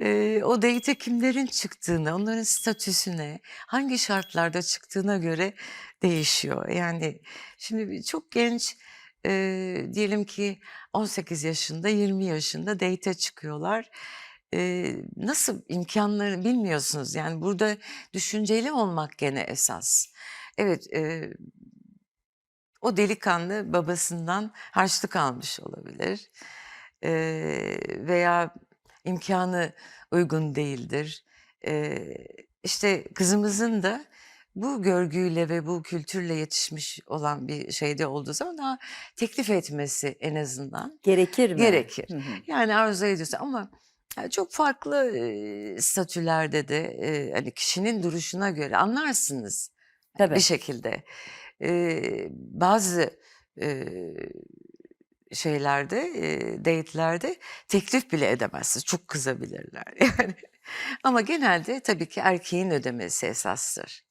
Eee, o date'e kimlerin çıktığına, onların statüsüne, hangi şartlarda çıktığına göre değişiyor. Yani şimdi çok genç, eee, diyelim ki 18 yaşında, 20 yaşında date'e çıkıyorlar. Eee, nasıl imkânlarını bilmiyorsunuz. Yani burada düşünceli olmak gene esas. Evet, eee, o delikanlı babasından harçlık almış olabilir, eee, veya imkânı uygun değildir. Eee, işte kızımızın da bu görgüyle ve bu kültürle yetişmiş olan bir şeyde olduğu zaman daha teklif etmesi en azından Gerekir mi? gerekir. Hı hı. Yani arzu ediyorsa ama çok farklı, statülerde de, hani kişinin duruşuna göre anlarsınız bir Tabii. şekilde. Eee, bazı, şeylerde, eee, date'lerde teklif bile edemezsiniz. Çok kızabilirler yani. Ama genelde tabii ki erkeğin ödemesi esastır.